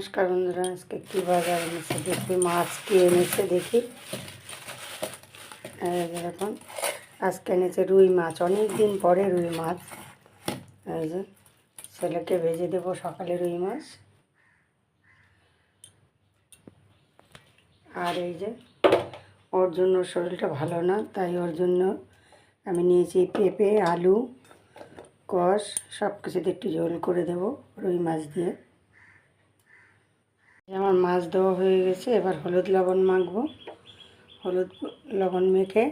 নমস্কার বন্ধুরা, আজকে কী বাজার এনেছে দেখি, মাছ কি এনেছে দেখি। দেখুন, আজকে এনেছে রুই মাছ অনেক দিন পরে রুই মাছ। ছেলেকে ভেজে দেবো সকালে রুই মাছ। আর এই যে, ওর জন্য শরীরটা ভালো না, তাই ওর জন্য আমি নিয়েছি পেঁপে, আলু, কষ সব কিছুতে একটু ঝোল করে দেবো রুই মাছ দিয়ে। আমার মাছ দেওয়া হয়ে গেছে, এবার হলুদ লবণ মাখবো। হলুদ লবণ মেখে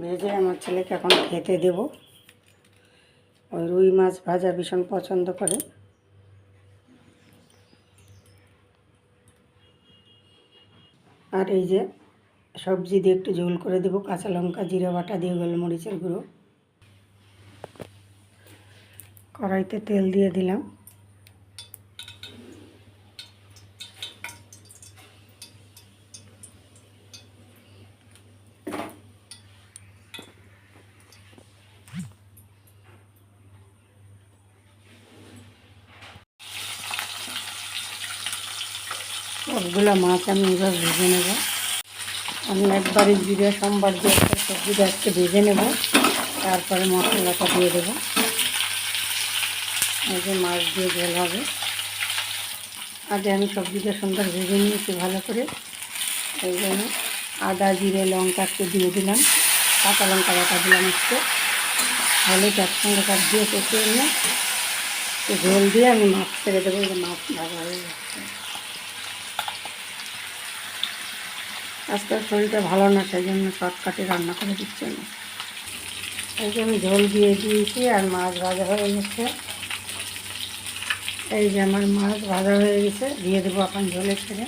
ভেজে আমার ছেলেকে এখন খেতে দেব। ওই রুই মাছ ভাজা ভীষণ পছন্দ করে। আর এই যে সবজি দিয়ে একটু ঝোল করে দেবো, কাঁচা লঙ্কা, জিরে বাটা দিয়ে গোলমরিচের গুঁড়ো। কড়াইতে তেল দিয়ে দিলাম। সবগুলো মাছ আমি এবার ভেজে নেব। আমি একবারে জিরে, সোমবার দিয়ে একটা সবজিটা একটু ভেজে নেব। তারপরে মশলাটা দিয়ে দেবো। এই যে মাছ দিয়ে ঝোল হবে। আগে আমি সবজিটা সুন্দর ভেজে নিয়েছি ভালো করে। এই জন্য আদা, জিরে, লঙ্কা একটু দিয়ে দিলাম। কাঁচা লঙ্কা বাটা দিলাম একটু। হলুদ একসঙ্গে সব দিয়ে কষিয়ে নিয়ে ঝোল দিয়ে আমি মাছ ছেড়ে দেবো। মাছ ভালো হয়ে যাচ্ছে আজকাল শরীরটা ভালো না, সেই জন্য শর্টকাটে রান্না করে দিচ্ছে না এই যে আমি ঝোল দিয়ে দিয়েছি আর মাছ ভাজা হয়ে গেছে। এই যে আমার মাছ ভাজা হয়ে গেছে, দিয়ে দেবো এখন ঝোলের ছেড়ে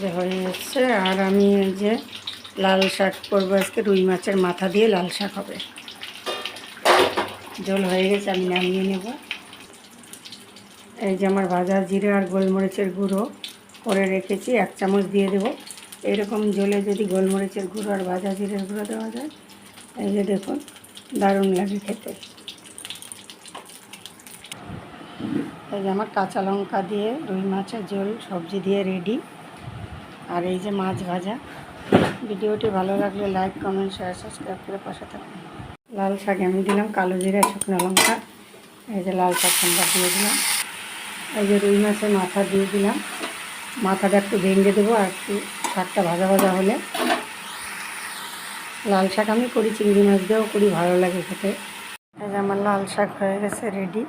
যে হয়ে যাচ্ছে আর আমি এই যে লাল শাক করব আজকে, রুই মাছের মাথা দিয়ে লাল শাক হবে। জল হয়ে গেছে, আমি নামিয়ে নেব। এই যে আমার ভাজা জিরে আর গোলমরিচের গুঁড়ো করে রেখেছি, এক চামচ দিয়ে দেব। এরকম জলে যদি গোলমরিচের গুঁড়ো আর ভাজা জিরের গুঁড়ো দেওয়া যায়, এই যে দেখুন, দারুণ লাগে খেতে। এই যে আমার কাঁচা লঙ্কা দিয়ে, রুই মাছের ঝোল, সবজি দিয়ে রেডি। আর এই যে মাছ ভাজা, ভিডিওটি ভালো লাগলে লাইক কমেন্ট শেয়ার সাবস্ক্রাইব করে পাশে থাকুন। লাল শাক আমি দিলাম, কালো জিরা, শুকনো লঙ্কা, এই যে লাল শাক সম্বার দিয়ে দিলাম। এই যে রুই মাছের মাথা দিয়ে দিলাম। মাথাটা একটু ভেঙে দেবো আর একটু শাকটা ভাজা ভাজা হলে। লাল শাক আমি করি, চিংড়ি মাছ দিয়েও করি, ভালো লাগে খেতে। এই যে আমার লাল শাক হয়ে গেছে রেডি